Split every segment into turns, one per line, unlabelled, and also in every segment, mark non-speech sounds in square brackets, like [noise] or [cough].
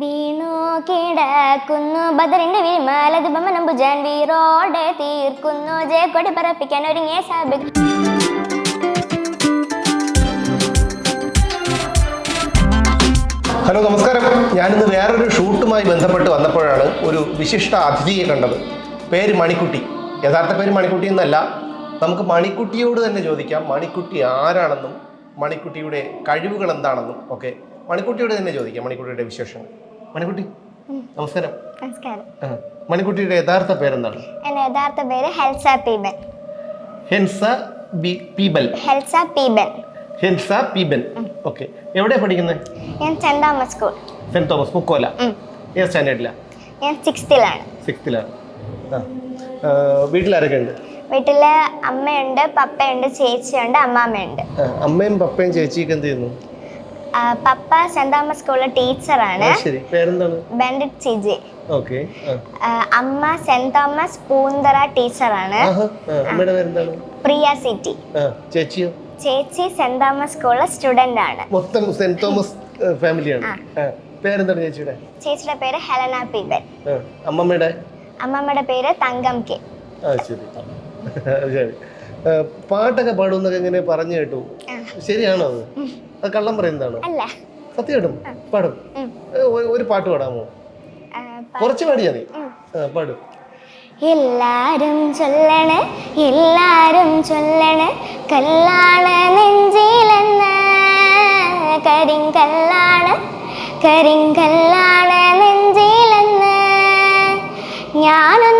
വീണു കിടക്കുന്നു. ബദറിന്റെ വിരിമാലത് ബമനമ്പുജാൻ വീറോടെ തീർക്കുന്നു. ജയക്കൊടി പറപ്പിക്കാൻ ഒരുങ്ങിയ സാബിക്
ഹലോ നമസ്കാരം. ഞാനിന്ന് വേറൊരു ഷൂട്ടുമായി ബന്ധപ്പെട്ട് വന്നപ്പോഴാണ് ഒരു വിശിഷ്ട അതിഥിയെ കണ്ടത്. പേര് മണിക്കുട്ടി. യഥാർത്ഥ പേര് മണിക്കുട്ടി എന്നല്ല നമുക്ക് മണിക്കുട്ടിയോട് തന്നെ ചോദിക്കാം. മണിക്കുട്ടി ആരാണെന്നും മണിക്കുട്ടിയുടെ കഴിവുകൾ എന്താണെന്നും ഒക്കെ മണിക്കുട്ടിയോട് തന്നെ ചോദിക്കാം മണിക്കുട്ടിയുടെ വിശേഷങ്ങൾ. മണിക്കുട്ടി നമസ്കാരം.
നമസ്കാരം.
മണിക്കുട്ടിയുടെ യഥാർത്ഥ പേരെന്താണ്?
എന്റെ യഥാർത്ഥ പേര് ഹെൽസ പീബൽ.
ഹെൻസ ബി പീബൽ.
ഹെൽസ പീബൽ.
ഹെൻസ പീബൻ ഓക്കെ. എവിടെ പഠിക്കുന്നത്?
ഞാൻ Saint Thomas school.
Saint Thomas Mukkola. ഏത് സ്റ്റാൻഡേർഡിലാ?
ഞാൻ സിക്സ്ത്തിലാണ്.
സിക്സ്ത്തിലാണ്. വീട്ടിലാരൊക്കെ ഉണ്ട്?
വീട്ടിൽ അമ്മയുണ്ട് പപ്പയുണ്ട് ചേച്ചിയുണ്ട് അമ്മാമ്മയുണ്ട്.
അമ്മയും പപ്പയും ചേച്ചിയൊക്കെ എന്ത് ചെയ്യുന്നു?
പപ്പ സെന്റ് തോമസ് സ്കൂളിലെ ടീച്ചറാണ്.
ശരി. പേരെന്താണ്?
ബെൻഡിറ്റ് ചിജി
ഓക്കെ.
അമ്മ സെന്റ് തോമസ് പൂന്തറ ടീച്ചറാണ്.
അമ്മയുടെ പേരെന്താണ്?
പ്രിയ സിറ്റി
ചേച്ചിയോ?
ചേച്ചി സെന്റ് തോമസ് സ്കൂളിലെ സ്റ്റുഡന്റ് ആണ്
മൊത്തം സെന്റ് തോമസ് ഫാമിലിയാണ്. പേരെന്താണ് ചേച്ചിയുടെ?
ചേച്ചിയുടെ പേര് ഹെലന പീബൻ.
അമ്മമ്മയുടെ?
അമ്മമ്മയുടെ പേര് തങ്കം കെ
ആ ശരി. പാട്ടൊക്കെ പാടുമെന്നൊക്കെ ഇങ്ങനെ പറഞ്ഞു കേട്ടു. ശരിയാണോ അത്? അത് കള്ളം പറയുന്നതാണോ സത്യമായിട്ടും പാടും. ഒരു- പാട്ട് പാടാമോ? കുറച്ച് പാടിയാ നീ പാടും.
എല്ലാരും ചൊല്ലണ എല്ലാരും ചൊല്ലണ കല്ലാണ് നെഞ്ചിലെന്ന് കരിങ്കല്ലാണ് കരിങ്കല്ലാണ് നെഞ്ചിലെന്ന് ഞാനൊന്നു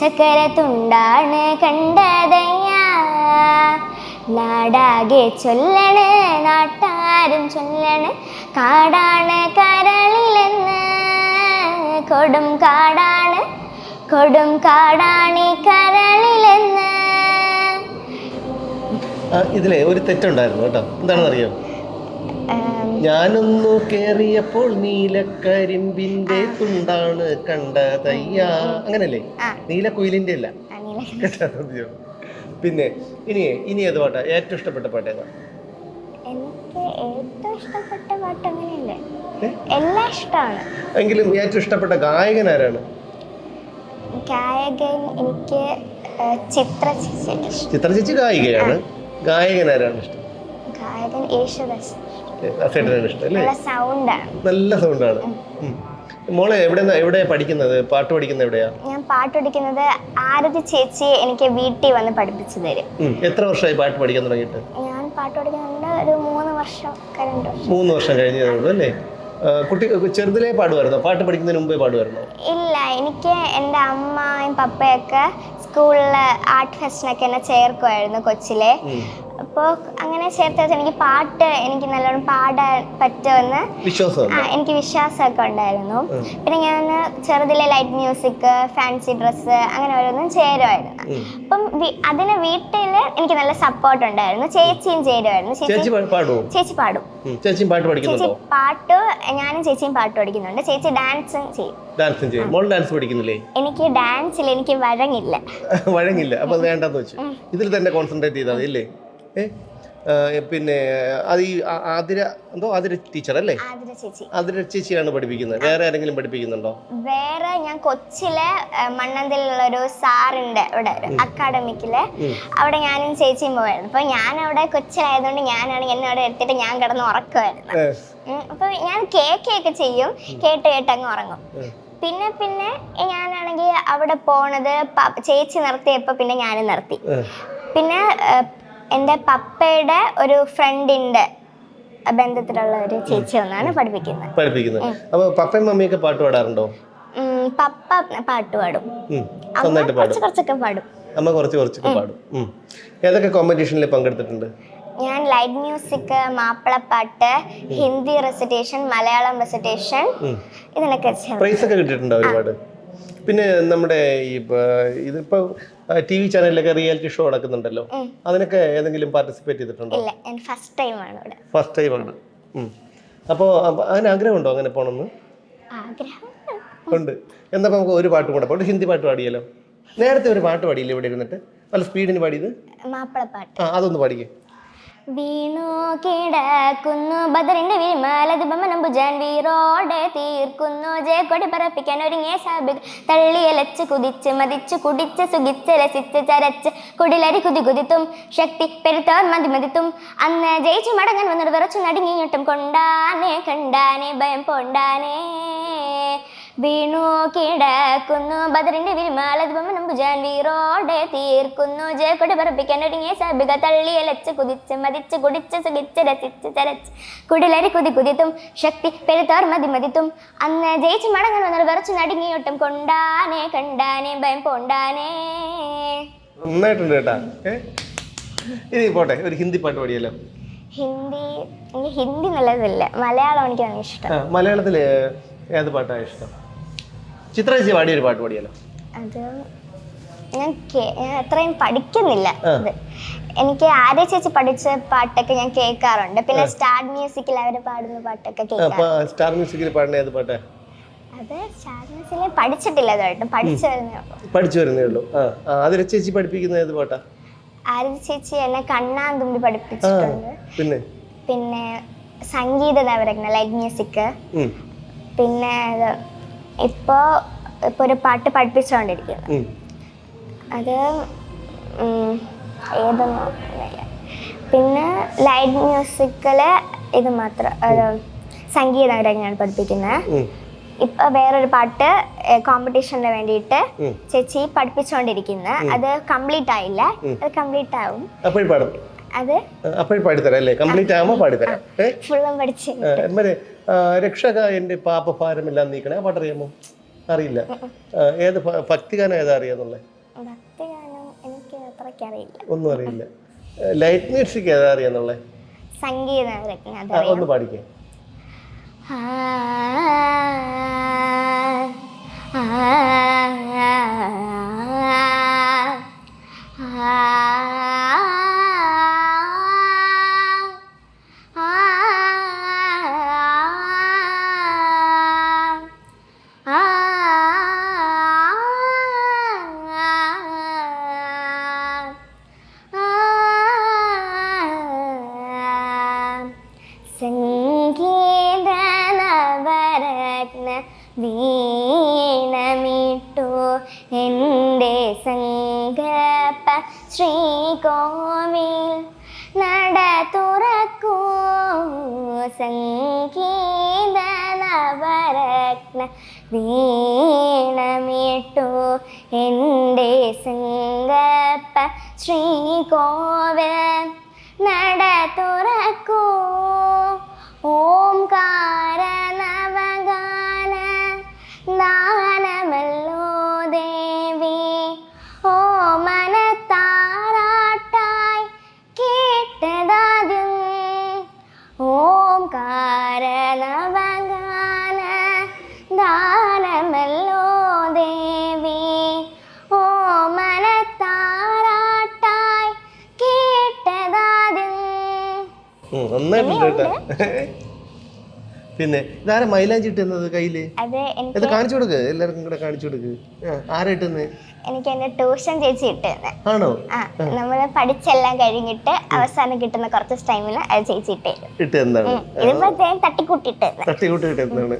ചക്കര തുണ്ടാണ് കണ്ടതയ്യ. നാടാകെ ചൊല്ലണ് നാട്ടാരും ചൊല്ലണ് കാടാണ് കരളിലെന്ന്. കൊടും കാടാണ് കൊടും കാടാണ് കരളിലെന്ന്.
ഇതിലെ ഒരു തെറ്റുണ്ടായിരുന്നു കേട്ടോ. എന്താണെന്ന് ഞാനൊന്നു കേറിയപ്പോൾ നീലക്കരിമ്പിന്റെ തുണ്ടാണ് കണ്ടതയ്യാ. അങ്ങനല്ലേ?
നീല
നീലക്കുയിലിന്റെ അല്ല? [laughs] പിന്നെ ഇനി ഇനി ഏത് പാട്ടാ? ഏറ്റവും ഇഷ്ടപ്പെട്ട പാട്ട് ഏതാ?
എനിക്ക് ഏറ്റവും ഇഷ്ടപ്പെട്ട പാട്ട് അങ്ങനെയല്ലേ? എല്ലാം ഇഷ്ടമാണ്.
എങ്കിലും ഏറ്റവും ഇഷ്ടപ്പെട്ട ഗായകൻ ആരാണ്?
ഗായകൻ എനിക്ക് ചിത്ര ചേച്ചി.
ചിത്ര ചേച്ചി ഗായികയാണ്. ഗായകൻ ആരാണ് ഇഷ്ടം?
ഗായകൻ യേശുദാസ്.
അസേട്ടനാണ് ഇഷ്ടം അല്ലേ?
നല്ല സൗണ്ടാണ്
മോളെ എവിടെ എവിടെ പഠിക്കുന്നത്? പാട്ട് പഠിക്കുന്നത് എവിടെയാ?
ഞാൻ പാട്ട് പഠിക്കുന്നത് ആരതി ചേച്ചി എനിക്ക് വീട്ടിൽ വന്ന് പഠിപ്പിച്ചു തരും.
എത്ര വർഷമായി പാട്ട് പഠിക്കാൻ തുടങ്ങിയിട്ട്?
ഞാൻ പാട്ട് പഠിക്കുന്നുണ്ട് ഒരു മൂന്ന് വർഷം രണ്ട് വർഷം
മൂന്ന് വർഷം കഴിഞ്ഞതുള്ളൂ അല്ലേ? കുട്ടി ചെറുതിലേ പാടുമായിരുന്നോ? പാട്ട് പഠിക്കുന്നതിന് മുമ്പേ പാടുമായിരുന്നോ?
ഇല്ല എനിക്ക് എന്റെ അമ്മയും പപ്പയൊക്കെ സ്കൂളിൽ ആർട്ട് ഫെസ്റ്റിനൊക്കെ എന്നെ ചേർക്കുമായിരുന്നു കൊച്ചിലെ. അപ്പോൾ അങ്ങനെ ചേർത്ത് എനിക്ക് പാട്ട് എനിക്ക് നല്ലോണം പാടാൻ പറ്റുമെന്ന് ആ എനിക്ക് വിശ്വാസമൊക്കെ ഉണ്ടായിരുന്നു. പിന്നെ ഞാൻ ചെറുതിലെ ലൈറ്റ് മ്യൂസിക് ഫാൻസി ഡ്രസ്സ് അങ്ങനെ ഓരോന്നും ചേരുമായിരുന്നു. അപ്പം അതിന് വീട്ടിൽ എനിക്ക് നല്ല സപ്പോർട്ട് ഉണ്ടായിരുന്നു. ചേച്ചിയും ചേരുമായിരുന്നു. ചേച്ചി പാടും.
ചേച്ചി പാട്ട്
ചേച്ചി
പഠിക്കുന്നുണ്ടോ
പാട്ട് ഞാനും ചേച്ചിയും പാട്ട് പഠിക്കുന്നുണ്ട്. ചേച്ചി ഡാൻസും ചെയ്യും.
ഡാൻസും ചെയ്യും. മോൾ ഡാൻസ് പഠിക്കുന്നില്ലേ?
എനിക്ക് ഡാൻസിൽ എനിക്ക് വഴങ്ങില്ല.
വഴങ്ങില്ല. അപ്പൊ അത് വേണ്ടെന്ന് വെച്ചു. ഇതിൽ തന്നെ കോൺസെൻട്രേറ്റ് ചെയ്താൽ അല്ലേ പിന്നെ അത് ഈ ആതിര എന്തോ ആതിര ടീച്ചർ അല്ലേ
ആതിര ചേച്ചി.
ആതിര ചേച്ചിയാണ് പഠിപ്പിക്കുന്നത്. വേറെ ആരെങ്കിലും പഠിപ്പിക്കുന്നുണ്ടോ?
വേറെ ഞാൻ കൊച്ചിലെ മണ്ണന്തിലുള്ള ഒരു സാറുണ്ട് ഇവിടെ അക്കാഡമിക്കിൽ. അവിടെ ഞാനും ചേച്ചിയും പോവായിരുന്നു. അപ്പൊ ഞാൻ അവിടെ കൊച്ചിലായതുകൊണ്ട് ഞാനാണ് എന്നെ അവിടെ എടുത്തിട്ട് ഞാൻ കിടന്ന് ഉറക്കുമായിരുന്നു അപ്പൊ ഞാൻ കേക്കൊക്കെ ചെയ്യും. കേട്ട് കേട്ട് അങ്ങ് ഉറങ്ങും. പിന്നെ പിന്നെ ഞാനാണെങ്കിൽ അവിടെ പോണത് ചേച്ചി നിർത്തിയപ്പോൾ പിന്നെ ഞാനും നിർത്തി. പിന്നെ എന്റെ പപ്പയുടെ ഒരു ഫ്രണ്ടിന്റെ ബന്ധത്തിലുള്ള ഒരു ചേച്ചി ഒന്നാണ് പഠിപ്പിക്കുന്നത്.
പഠിപ്പിക്കുന്നത്. അപ്പൊ പപ്പയും മമ്മിയൊക്കെ പാട്ട് പാടാറുണ്ടോ?
പപ്പ പാട്ട് പാടും.
നന്നായിട്ട്
കുറച്ചൊക്കെ പാടും.
അമ്മ കുറച്ച് കുറച്ചൊക്കെ പാടും. ഏതൊക്കെ കോമ്പറ്റീഷനിൽ പങ്കെടുത്തിട്ടുണ്ട്?
ഞാൻ light music mappilappattu Hindi recitation Malayalam recitation. ഇതിനൊക്കെ.
പ്രൈസ് ഒക്കെ കിട്ടിയിട്ടുണ്ടോ ഒരുപാട്? പിന്നെ നമ്മുടെ ഈ ഇതിപ്പോ ടി വി ചാനലിലൊക്കെ റിയാലിറ്റി ഷോ നടക്കുന്നുണ്ടല്ലോ. അതിനൊക്കെ ഏതെങ്കിലും പാർട്ടിസിപ്പേറ്റ് ചെയ്തിട്ടുണ്ടോ?
ഫസ്റ്റ് ടൈമാണ്
ഫസ്റ്റ് ടൈം ആണ് അപ്പോൾ അതിന് ആഗ്രഹമുണ്ടോ അങ്ങനെ
ആഗ്രഹം
ഉണ്ട്. എന്നപ്പോൾ നമുക്ക് ഒരു പാട്ട് കൂടെ പാടും. ഹിന്ദി പാട്ട് പാടിയല്ലോ നേരത്തെ ഒരു പാട്ട് പാടിയില്ല ഇവിടെ ഇരുന്നിട്ട്? നല്ല സ്പീഡിന് പാടിയത്?
മാപ്പിളപ്പാട്ട്
ആ അതൊന്ന് പാടിക്കേ.
വീണു കിടക്കുന്നു. ബദറിന്റെ വിരിമാലത് ബമനംബുജാൻ വീറോടെ തീർക്കുന്നു. ജയക്കൊടി പറപ്പിക്കാൻ ഒരുങ്ങിയ സാബിക് തള്ളിയലച്ച് കുതിച്ച് മതിച്ച് കുടിച്ച് സുഖിച്ച് രസിച്ച് ചരച്ച് കുടിലരി കുതി കുതിത്തും. ശക്തി പെരുത്തോർ മതി മതിത്തും. അന്ന് ജയിച്ചു മടങ്ങാൻ വന്നിട്ട് വിറച്ചു നടുങ്ങിയിട്ടും കൊണ്ടാനെ കണ്ടാനെ ഭയം പൊണ്ടാനേ. വീണു കിടക്കുന്നു. ബദറിന്റെ വിരിമാലത് നമ്പുജാൻ വീറോടെ തീർക്കുന്നു. ജയക്കൊടി പറപ്പിക്കാൻ ഒരുങ്ങിയ തള്ളി അലച്ച് കുതിച്ച് മതിച്ച് കുടിച്ച് സുഖിച്ച് രസിച്ച് ചരച്ച് കുടിലരി കുതി കുതിത്തും. ശക്തി പെരുത്തോർ മതി മതിത്തും. അന്ന് ജയിച്ച് മടങ്ങാൻ വന്നാൽ വിറച്ചു നടുങ്ങിയൊട്ടും കൊണ്ടാനെ കണ്ടാനെ ഭയം പോണ്ടാനേ.
നന്നായിട്ടുണ്ട് കേട്ടാ. ഇനി പോട്ടെ ഒരു ഹിന്ദി പാട്ട് പാടിയല്ലോ
ഹിന്ദി ഹിന്ദി നല്ലതല്ല. മലയാളം എനിക്ക് ഇഷ്ടം.
മലയാളത്തിൽ മലയാളത്തിൽ ഏത് പാട്ടാണ് ഇഷ്ടം? ചിത്രചേച്ചി പാടിയ ഒരു പാട്ട് പാടിയല്ലോ
അത് ഞാൻ അത്രയും പഠിക്കുന്നില്ല. ഇത് എനിക്ക് ആര്യ ചേച്ചി പഠിച്ച പാട്ടൊക്കെ ഞാൻ കേൾക്കാറുണ്ട്. പിന്നെ സ്റ്റാർ മ്യൂസിക്കിൽ അവർ പാടുന്ന പാട്ടൊക്കെ കേൾക്കാം
സ്റ്റാർ മ്യൂസിക്കിൽ പാടുന്ന ഏത് പാട്ടാ?
അത് സ്റ്റാർ മ്യൂസിക്കിൽ പഠിച്ചിട്ടില്ല ഇതായിട്ട് പഠിച്ചു വരുന്നേ ഉള്ളൂ.
പഠിച്ചു വരുന്നേ ഉള്ളൂ. ആ ആ ചേച്ചി പഠിപ്പിക്കുന്ന ഏത് പാട്ടാ?
ആര്യ ചേച്ചി എന്നെ കണ്ണാൻ തുമ്പി പഠിപ്പിച്ചിട്ടുണ്ട്.
പിന്നെ?
പിന്നെ സംഗീത നവരത്ന ലൈറ്റ് മ്യൂസിക്. പിന്നെ ഇപ്പോ ഇപ്പൊ ഒരു പാട്ട്
പഠിപ്പിച്ചോണ്ടിരിക്കുന്നു.
അത് ഏതൊന്നും പിന്നെ ലൈറ്റ് മ്യൂസിക്കിൽ ഇത് മാത്രം സംഗീതം ഞാൻ പഠിപ്പിക്കുന്നത് ഇപ്പൊ വേറൊരു പാട്ട് കോമ്പറ്റീഷന് വേണ്ടിയിട്ട് ചേച്ചി പഠിപ്പിച്ചുകൊണ്ടിരിക്കുന്നത് അത് കംപ്ലീറ്റ് ആയില്ല. അത് കംപ്ലീറ്റ് ആവും. അത്
അപ്പോഴും പാടിത്തരാം അല്ലേ? കംപ്ലീറ്റ് ആകുമ്പോൾ പാടിത്തരാം. ഏ?
ഫുള്ളും പഠിച്ച്.
ആ, മറ്റേ ആ, രക്ഷക എന്റെ പാപഭാരമെല്ലാം നീക്കണേ. ആ പാട്ടറിയാമോ അറിയില്ല. ഏത് ഭക്തിഗാനം ഏതാ അറിയാന്നുള്ളത് ഒന്നും അറിയില്ല. ലൈറ്റ് മ്യൂസിക് ഏതാ അറിയാന്നുള്ളത്
സംഗീതം
ഒന്ന് പാടിക്കേ.
ആ വീണമിട്ടു എന്റെ സങ്കൽപ്പ ശ്രീകോവിൽ നട തുറക്കൂ. സംഗീത നവരത്ന വീണമിട്ടു എന്റെ സങ്കൽപ്പ ശ്രീകോവിൽ നട തുറക്കൂ. ഓംകാര [laughs]
പിന്നെ ഇതാരെ മൈലാഞ്ചി ഇട്ടുന്നത് കയ്യിൽ?
അത്
ഇത്
എനിക്ക്
കാണിച്ചു കൊടുക്ക് എല്ലാവർക്കും കൂടെ കാണിച്ചു കൊടുക്ക്. ആ, ആരാ ഇട്ടുന്നത്
എനിക്ക് എന്റെ ട്യൂഷൻ ചേച്ചി ഇട്ടിരുന്നത്
ആണോ?
ആ നമ്മൾ പഠിച്ചെല്ലാം കഴിഞ്ഞിട്ട് അവസാനം കിട്ടുന്ന കുറച്ച് ടൈമിൽ അത് ചേച്ചി ഇട്ടു തരും.
ഇട്ട് എന്താണ്
ഇതിപ്പോ തട്ടിക്കൂട്ടിട്ട്
തട്ടിക്കൂട്ടി ഇട്ട് എന്താണ്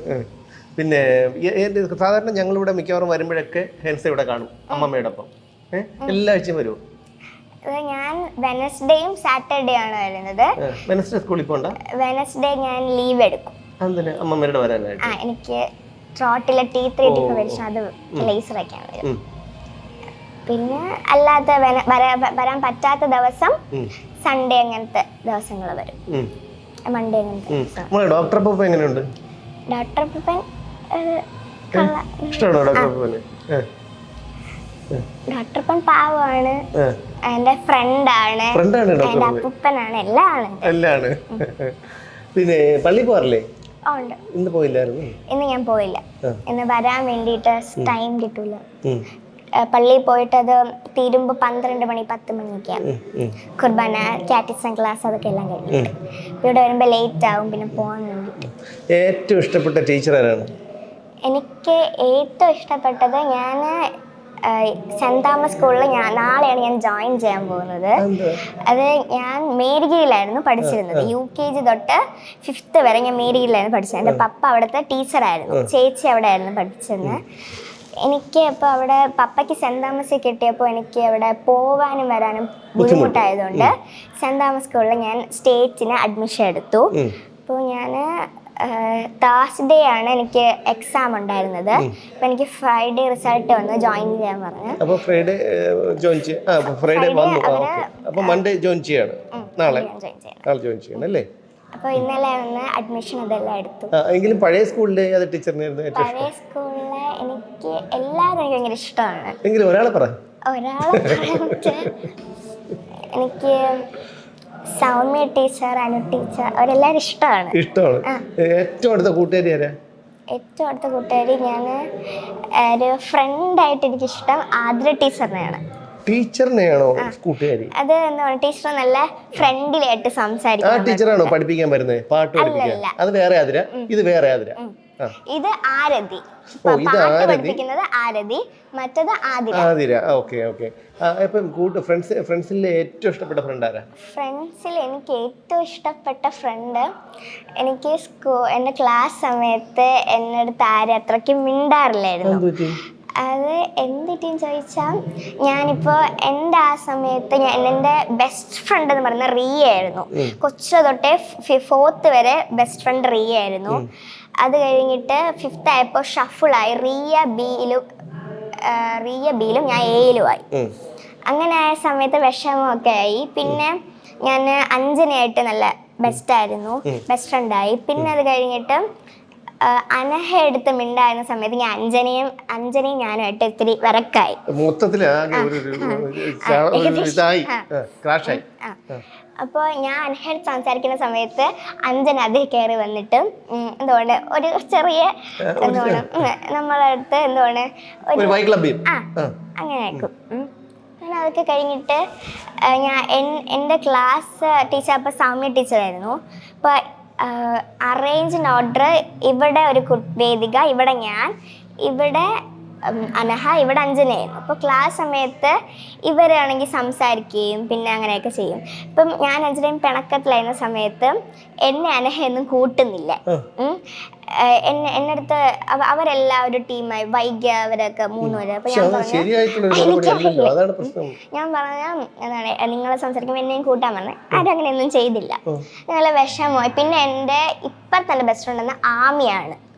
പിന്നെ എ- എ- സാധാരണ ഞങ്ങളിവിടെ മിക്കവാറും വരുമ്പോഴൊക്കെ ഹെൻസ ഇവിടെ കാണും അമ്മമ്മയുടെ ഒപ്പം. ഏഹ് എല്ലാ ആഴ്ചയും വരുമോ
ഞാൻ വെനസ്ഡേയും സാറ്റർഡേ ആണ് വരുന്നത്
വെനസ്ഡേ സ്കൂളിൽ പോണ്ട?
വെനസ്ഡേ ഞാൻ ലീവ് എടുക്കും.
അമ്മമ്മയുടെ വരാനായിട്ട്?
ആ എനിക്ക് ട്രോട്ടിലെ ടി ത്രീ ഡിഫറേഷൻ അത് ലേസർ വയ്ക്കാൻ വരും. പിന്നെ അല്ലാത്ത വരാൻ പറ്റാത്ത ദിവസം സൺഡേ അങ്ങനത്തെ ദിവസങ്ങൾ വരും. മൺഡേ അങ്ങനത്തെ
ഡോക്ടർ പപ്പ എങ്ങനെയുണ്ട്?
ഡോക്ടർ പപ്പൻ
ഇഷ്ടമാണോ ഡോക്ടർ അപ്പൂപ്പന് ഏഹ്,
ഡോക്ടർ പപ്പൻ പാവമാണ്. എന്റെ ഫ്രണ്ടാണ്.
ഫ്രണ്ടാണ്
അപ്പൂപ്പനാണ് എല്ലാം
എല്ലാണ്. പിന്നെ പള്ളി പോകാറില്ലേ?
ഉണ്ട്.
ഇന്ന് പോയില്ലായിരുന്നു?
ഇന്ന് ഞാൻ പോയില്ല. ഇന്ന് വരാൻ വേണ്ടിട്ട് ടൈം കിട്ടൂല. പള്ളി പള്ളിയിൽ പോയിട്ട് അത് തീരുമ്പോൾ പന്ത്രണ്ട് മണി പത്ത് മണിയൊക്കെ ആവും
ഉം, ഉം.
കുർബാന കാറ്റിസം ക്ലാസ് അതൊക്കെ എല്ലാം കഴിഞ്ഞിട്ട്. ഇവിടെ വരുമ്പോൾ ലേറ്റ് ആവും പിന്നെ പോകാൻ വേണ്ടിയിട്ട്
ഏറ്റവും ഇഷ്ടപ്പെട്ട ടീച്ചർ ആരാണ്?
എനിക്ക് ഏറ്റവും ഇഷ്ടപ്പെട്ടത് ഞാൻ സെന്റ് തോമസ് സ്കൂളിൽ ഞാൻ നാളെയാണ് ഞാൻ ജോയിൻ ചെയ്യാൻ പോകുന്നത്. അത് ഞാൻ മേരികയിലായിരുന്നു പഠിച്ചിരുന്നത്. യു കെ ജി തൊട്ട് ഫിഫ്ത്ത് വരെ ഞാൻ മേരികയിലായിരുന്നു പഠിച്ചത്. എന്റെ പപ്പ അവിടുത്തെ ടീച്ചറായിരുന്നു. ചേച്ചി അവിടെ ആയിരുന്നു പഠിച്ചിരുന്നത് എനിക്ക് അപ്പോൾ അവിടെ പപ്പയ്ക്ക് സെന്റ് തോമസ് കിട്ടിയപ്പോൾ എനിക്ക് അവിടെ പോവാനും വരാനും ബുദ്ധിമുട്ടായതുകൊണ്ട് സെന്റ് തോമസ് സ്കൂളിൽ ഞാൻ സ്റ്റേറ്റിന് അഡ്മിഷൻ എടുത്തു. അപ്പോൾ ഞാൻ തേഴ്സ്ഡേ ആണ് എനിക്ക് എക്സാം ഉണ്ടായിരുന്നത്. അപ്പൊ എനിക്ക് ഫ്രൈഡേ റിസൾട്ട് വന്ന്. ജോയിൻ ചെയ്യാൻ പറഞ്ഞു.
അപ്പൊ ഫ്രൈഡേ ജോയിൻ ചെയ്യാം. ഫ്രൈഡേ വന്നു. ആ, അപ്പൊ മൺഡേ ജോയിൻ ചെയ്യാണ്. നാളെ. നാളെ ജോയിൻ ചെയ്യണം അല്ലേ?
അപ്പോൾ ഇന്നലെ വന്ന് അഡ്മിഷൻ ഇതെല്ലാം എടുത്തു.
എങ്കിലും പഴയ സ്കൂളിലെ അത് ടീച്ചറിനായിരുന്നു
പഴയ സ്കൂളിലെ എനിക്ക് എല്ലാവരും എനിക്ക് ഭയങ്കര ഇഷ്ടമാണ്.
എങ്കിലും ഒരാളെ പറ.
ഒരാളെ എനിക്ക് സൗമ്യ ടീച്ചർ അനു ടീച്ചർ അവരെല്ലാവരും ഇഷ്ടമാണ്.
ഇഷ്ടമാണ്. ഏറ്റവും അടുത്ത കൂട്ടുകാരി ആരാ?
ഏറ്റവും അടുത്ത കൂട്ടുകാരി ഞാൻ ഒരു ഫ്രണ്ടായിട്ട് എനിക്കിഷ്ടം ആദ്ര ടീച്ചറിനെയാണ്.
ടീച്ചറിനെയാണോ കൂട്ടുകാരി?
അത് എന്താണ് ടീച്ചർ നല്ല ഫ്രണ്ട്ലിയായിട്ട്
ആ
സംസാരിക്കും
ടീച്ചറാണോ പഠിപ്പിക്കാൻ വരുന്നത്? പാട്ട് പഠിപ്പിക്കാൻ. അത് വേറെ ആതിര? ഇത് വേറെ ആതിര? ആ
ഇത് ആരതി. പാട്ട്. പഠിപ്പിക്കുന്നത് ആരതി മറ്റത് ആതിര.
ആതിര. Okay okay. ഇപ്പം കൂട്ട് ഫ്രണ്ട്സ് ഫ്രണ്ട്സിൽ ഏറ്റവും ഇഷ്ടപ്പെട്ട ഫ്രണ്ട് ആരാ?
ഫ്രണ്ട്സിൽ എനിക്ക് ഏറ്റവും ഇഷ്ടപ്പെട്ട ഫ്രണ്ട് എനിക്ക് സ്കൂ എന്റെ ക്ലാസ് സമയത്ത് എന്നെടുത്ത് ആരും അത്രയ്ക്ക് മിണ്ടാറില്ലായിരുന്നു. അത് എന്തിട്ടും ചോദിച്ചാൽ ഞാനിപ്പോൾ എന്റെ ആ സമയത്ത് ഞാൻ എന്റെ ബെസ്റ്റ് ഫ്രണ്ട് എന്ന് പറയുന്നത് റിയ ആയിരുന്നു. കൊച്ചു തൊട്ടേ ഫോർത്ത് വരെ ബെസ്റ്റ് ഫ്രണ്ട് റിയ ആയിരുന്നു. അത് കഴിഞ്ഞിട്ട് ഫിഫ്ത്ത് ആയപ്പോൾ ഷഫിളായി. റിയ ബിയിലും റിയ ബിയിലും ഞാൻ എയിലുമായി
ആയി.
അങ്ങനെ ആയ സമയത്ത് വിഷമമൊക്കെ ആയി. പിന്നെ ഞാൻ അഞ്ജനയായിട്ട് നല്ല ബെസ്റ്റ് ആയിരുന്നു. ബെസ്റ്റ് ഫ്രണ്ടായി പിന്നെ അത് കഴിഞ്ഞിട്ട് അനഹ എടുത്ത് മിണ്ടായിരുന്ന സമയത്ത് ഞാൻ അഞ്ജനയും അഞ്ജനയും ഞാനായിട്ട് ഇത്തിരി വിറക്കായി.
മൊത്തത്തിൽ
അപ്പോൾ ഞാൻ അനഹയോട് സംസാരിക്കുന്ന സമയത്ത് അഞ്ജന അതിൽ കയറി വന്നിട്ട് എന്തുകൊണ്ട് ഒരു ചെറിയ എന്തുകൊണ്ട് നമ്മളടുത്ത് നമ്മളെ അടുത്ത് എന്തുകൊണ്ട് ആ അങ്ങനെ. അങ്ങനെ അതൊക്കെ കഴിഞ്ഞിട്ട് ഞാൻ എൻ- എന്റെ ക്ലാസ് ടീച്ചർ അപ്പോൾ സൗമ്യ ടീച്ചറായിരുന്നു. അപ്പോൾ അറേഞ്ച് ഓർഡർ ഇവിടെ ഒരു വേദിക ഇവിടെ ഞാൻ ഇവിടെ അനഹ ഇവിടെ അഞ്ജനയായിരുന്നു അപ്പോൾ ക്ലാസ് സമയത്ത് ഇവരാണെങ്കിൽ സംസാരിക്കുകയും പിന്നെ അങ്ങനെയൊക്കെ ചെയ്യും. ഇപ്പം ഞാൻ അഞ്ജനയും പിണക്കത്തിലായിരുന്ന സമയത്ത് എന്നെ അനഹയൊന്നും കൂട്ടുന്നില്ല. എന്നെ എന്നെ അടുത്ത് അവ- അവരെല്ലാം ഒരു ടീമായി. വൈകിയ അവരൊക്കെ മൂന്നുപേര്
പക്ഷെ
ഞാൻ പറഞ്ഞു ഞാൻ പറഞ്ഞ എന്താണ് നിങ്ങളെ സംസാരിക്കുമ്പോൾ എന്നെയും കൂട്ടാൻ പറഞ്ഞു. ആരങ്ങനെയൊന്നും ചെയ്തില്ല. നല്ല വിഷമമായി. പിന്നെ എന്റെ ഇപ്പം തന്നെ ബെസ്റ്റ് ഫ്രണ്ട് എന്ന ആമിയാണ്.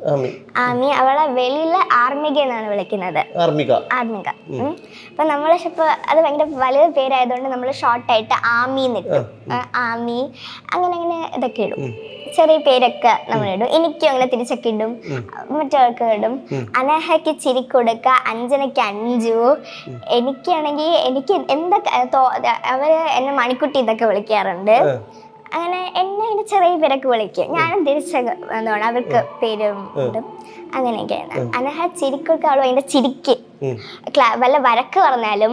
ആമി
അവളെ വെളിയിലെ ആർമിക എന്നാണ് വിളിക്കുന്നത്.
ആർമിക.
ആർമിക. അപ്പൊ നമ്മൾ ഇപ്പൊ അത് ഭയങ്കര വലിയ പേരായതുകൊണ്ട് നമ്മൾ ഷോർട്ടായിട്ട് ആമി എന്നിട്ടും ആമി അങ്ങനെ അങ്ങനെ ഇതൊക്കെ ഇടും. ചെറിയ പേരൊക്കെ നമ്മൾ ഇടും. എനിക്കും അങ്ങനെ തിരിച്ചൊക്കെ ഇടും. മറ്റവർക്ക് ഇടും. അനഹയ്ക്ക് ചിരി കൊടുക്ക അഞ്ജനയ്ക്ക് അഞ്ചു. എനിക്കാണെങ്കിൽ എനിക്ക് എന്തൊക്കെ അവർ എന്നെ മണിക്കുട്ടി ഇതൊക്കെ വിളിക്കാറുണ്ട്. അങ്ങനെ എന്നെ ഇങ്ങനെ ചെറിയ പേരൊക്കെ വിളിക്കും. ഞാനും തിരിച്ച് എന്താണ് അവർക്ക് പേരും അങ്ങനെയൊക്കെയാണ് അനഹ ചിരിക്കൊക്കെ അവൾ ഭയങ്കര ചിരിക്ക്. വല്ല വരക്ക് പറഞ്ഞാലും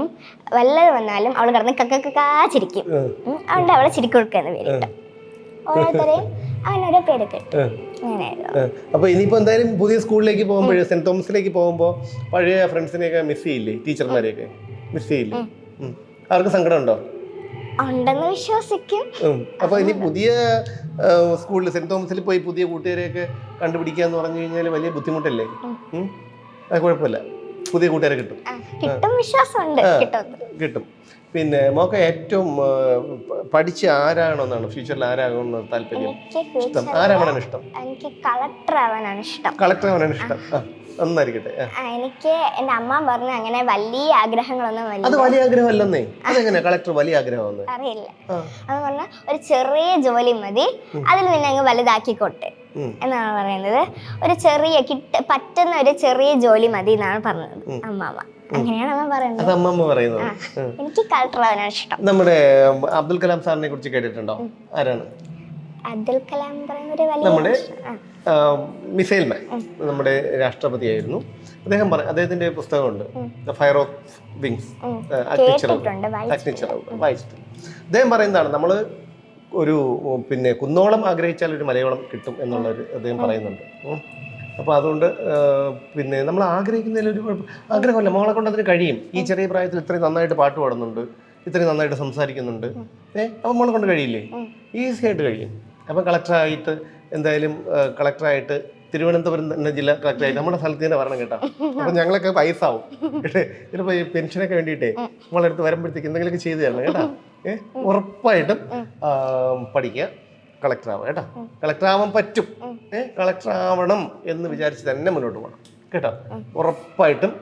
വല്ലത് വന്നാലും അവൾ കിടന്ന് കക്കക്കാ ചിരിക്കും. അതുകൊണ്ട് അവളെ ചിരിക്കൊടുക്കുക എന്ന് പേരിട്ട്. ഓരോരുത്തരെയും അവനോരോ പേര് പേരൊക്കെ
അപ്പൊ ഇനിയിപ്പോ എന്തായാലും പുതിയ സ്കൂളിലേക്ക് പോകുമ്പോഴേ സെന്റ് തോമസിലേക്ക് പോകുമ്പോൾ പഴയ ഫ്രണ്ട്സിനെയൊക്കെ മിസ് ചെയ്യില്ലേ? ടീച്ചർമാരെയൊക്കെ മിസ് ചെയ്യില്ലേ. അവർക്ക് സങ്കടം ഉണ്ടോ?
ഉണ്ടെന്ന് വിശ്വസിക്കും.
അപ്പൊ ഇനി പുതിയ സ്കൂളിൽ സെന്റ് തോമസിൽ പോയി പുതിയ കൂട്ടുകാരെയൊക്കെ കണ്ടുപിടിക്കുക എന്ന് പറഞ്ഞു കഴിഞ്ഞാൽ വലിയ ബുദ്ധിമുട്ടല്ലേ. അത് കുഴപ്പമില്ല. പുതിയ കൂട്ടുകാരെ കിട്ടും.
കിട്ടും വിശ്വാസമുണ്ട്. കിട്ടും.
പിന്നെ മോക്ക ഏറ്റവും പഠിച്ച് ആരാണെന്നാണ്? ഫ്യൂച്ചറിൽ ആരാകണമെന്ന് താല്പര്യം? ഇഷ്ടം.
ഫ്യൂച്ചർ
ഇഷ്ടം?
എനിക്ക് കളക്ടർ ആവാനാണ് ഇഷ്ടം.
കളക്ടർ ആവാനാണ് ഇഷ്ടം. നന്നായിരിക്കട്ടെ.
എനിക്ക് എന്റെ അമ്മ പറഞ്ഞ അങ്ങനെ വലിയ ആഗ്രഹങ്ങളൊന്നും
അത്
വലിയ
ആഗ്രഹമല്ലെന്നേ. അതെങ്ങനെ? കളക്ടർ വലിയ ആഗ്രഹമാണ്
അറിയില്ല. അത് പറഞ്ഞാൽ ഒരു ചെറിയ ജോലി മതി. അതിൽ നിന്നെ അങ്ങ് വലുതാക്കിക്കോട്ടെ. എന്നാണ് പറയുന്നത്. ഒരു ചെറിയ കിട്ട പറ്റുന്ന ഒരു ചെറിയ ജോലി മതി എന്നാണ് പറഞ്ഞത്. അമ്മാമ്മ അങ്ങനെയാണ് അമ്മ പറയുന്നത്.
അത് അമ്മമ്മ പറയുന്നത്.
എനിക്ക് കളക്ടർ ആവാനാണ് ഇഷ്ടം.
നമ്മുടെ അബ്ദുൽ കലാം സാറിനെ കുറിച്ച് കേട്ടിട്ടുണ്ടോ? ആരാണ്?
അബ്ദുൽ കലാം പറയുന്ന ഒരു വലിയ
മിസൈൽ മാൻ നമ്മുടെ രാഷ്ട്രപതിയായിരുന്നു. അദ്ദേഹം പറഞ്ഞു അദ്ദേഹത്തിന്റെ പുസ്തകമുണ്ട് ദ ഫയർ ഓഫ് വിങ്സ് വായിച്ചിട്ടുണ്ട്. അദ്ദേഹം പറയുന്നതാണ് നമ്മൾ ഒരു പിന്നെ കുന്നോളം ആഗ്രഹിച്ചാൽ ഒരു മലയോളം കിട്ടും എന്നുള്ളൊരു അദ്ദേഹം പറയുന്നുണ്ട്. അപ്പൊ അപ്പോൾ അതുകൊണ്ട് പിന്നെ നമ്മൾ ആഗ്രഹിക്കുന്നതിൽ ഒരു ആഗ്രഹമല്ല മോളെ കൊണ്ട് അതിന് കഴിയും. ഈ ചെറിയ പ്രായത്തിൽ ഇത്രയും നന്നായിട്ട് പാട്ട് പാടുന്നുണ്ട് ഇത്രയും നന്നായിട്ട് സംസാരിക്കുന്നുണ്ട്. ഏഹ് അപ്പം മോളെ കൊണ്ട് കഴിയില്ലേ? ഈസി ആയിട്ട് കഴിയും. അപ്പം കളക്ടറായിട്ട് എന്തായാലും കളക്ടറായിട്ട് തിരുവനന്തപുരം തന്നെ ജില്ലാ കളക്ടറായിട്ട് നമ്മുടെ സ്ഥലത്ത് തന്നെ വരണം കേട്ടോ. അപ്പം ഞങ്ങളൊക്കെ പൈസ ആവും കേട്ടേ ചിലപ്പോൾ ഈ പെൻഷനൊക്കെ വേണ്ടിയിട്ടേ നമ്മളെ അടുത്ത് വരുമ്പോഴത്തേക്ക് എന്തെങ്കിലുമൊക്കെ ചെയ്തു തരണം കേട്ടോ. ഏഹ് ഉറപ്പായിട്ടും പഠിക്കുക. കളക്ടർ ആവുക കേട്ടോ. കളക്ടർ ആവാൻ പറ്റും. ഏഹ് കളക്ടർ ആവണം എന്ന് വിചാരിച്ച് തന്നെ മുന്നോട്ട് പോകണം കേട്ടോ. ഉറപ്പായിട്ടും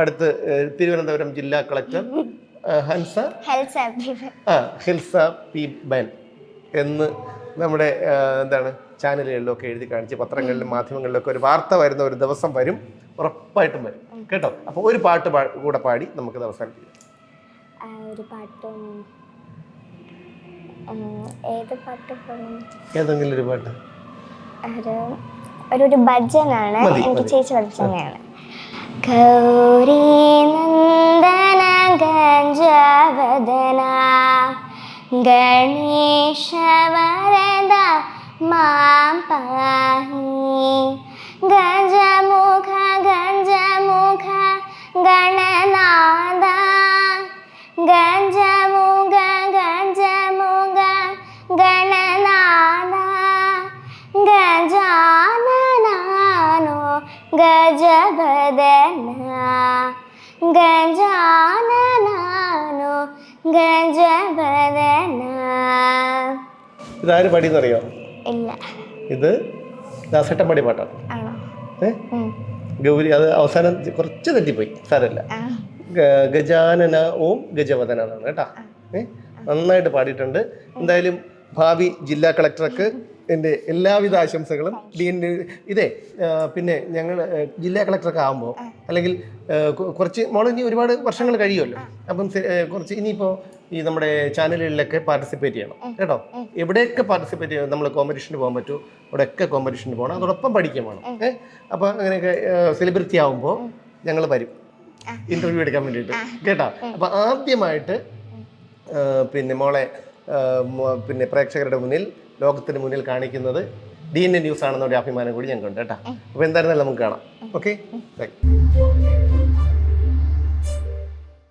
അടുത്ത് തിരുവനന്തപുരം ജില്ലാ കളക്ടർ ഹൻസ ഹിൽസ പി ബൻ എന്ന് നമ്മുടെ എന്താണ് ചാനലുകളിലൊക്കെ എഴുതി കാണിച്ച് പത്രങ്ങളിലും മാധ്യമങ്ങളിലൊക്കെ ഒരു വാർത്ത വരുന്ന ഒരു ദിവസം വരും. ഉറപ്പായിട്ടും വരും. കേട്ടോ? അപ്പോൾ ഒരു പാട്ട് കൂടെ പാടി നമുക്കത് അവസാനിപ്പിക്കാം.
ഒരു പാട്ടും ഏത് പാട്ട്
ഏതെങ്കിലും ഒരു പാട്ട്.
ഒരു ഒരു ഭജനാണ്. എനിക്ക്. ചേച്ചി പഠിച്ചതാണ് ഗൗരി നന്ദന ഗഞ്ജവദന ഗണേശ വരദ മാം പാഹി. ഗജമുഖ ഗജമുഖ ഗണനാദ ഗജമുഖ ഗജമുഖ ഗണനാദ ഗജാനനാനോ ഗജാനനാനോ ഗജവദന
ഇതാര് പാടിയെന്നറിയോ?
ഇല്ല.
ഇത് ദാസേട്ടൻ പാടിയ പാട്ടാണ്. ഏ? ഗൗരി അത് അവസാനം കുറച്ച് തെറ്റിപ്പോയി. സാരമില്ല. ഗജാനന ഓം ഗജവദന കേട്ടാ. ഏ? നന്നായിട്ട് പാടിയിട്ടുണ്ട്. എന്തായാലും ഭാവി ജില്ലാ കളക്ടർക്ക് എന്റെ എല്ലാവിധ ആശംസകളും ഡി എൻ ഇതേ പിന്നെ ഞങ്ങൾ ജില്ലാ കളക്ടറൊക്കെ ആകുമ്പോൾ അല്ലെങ്കിൽ കുറച്ച് മോൾ ഇനി ഒരുപാട് വർഷങ്ങൾ കഴിയുമല്ലോ. അപ്പം കുറച്ച് ഇനിയിപ്പോൾ ഈ നമ്മുടെ ചാനലുകളിലൊക്കെ പാർട്ടിസിപ്പേറ്റ് ചെയ്യണം. കേട്ടോ? എവിടെയൊക്കെ പാർട്ടിസിപ്പേറ്റ് ചെയ്യണം? നമ്മൾ കോമ്പറ്റീഷന് പോകാൻ പറ്റുമോ അവിടെയൊക്കെ കോമ്പറ്റീഷന് പോകണം. അതോടൊപ്പം പഠിക്കാൻ വേണം. ഏഹ് അപ്പോൾ അങ്ങനെയൊക്കെ സെലിബ്രിറ്റി ആകുമ്പോൾ ഞങ്ങൾ വരും. ഇന്റർവ്യൂ എടുക്കാൻ വേണ്ടിയിട്ട്. കേട്ടോ? അപ്പം ആദ്യമായിട്ട് പിന്നെ മോളെ പിന്നെ പ്രേക്ഷകരുടെ മുന്നിൽ ലോകത്തിന് മുന്നിൽ കാണിക്കുന്നത് ഡി എൻ എ ന്യൂസ് ആണെന്നൊരു അഭിമാനം കൂടി ഞങ്ങൾക്കുണ്ട് കേട്ടോ. അപ്പോൾ എന്തായിരുന്നാലും നമുക്ക് കാണാം. ഓക്കെ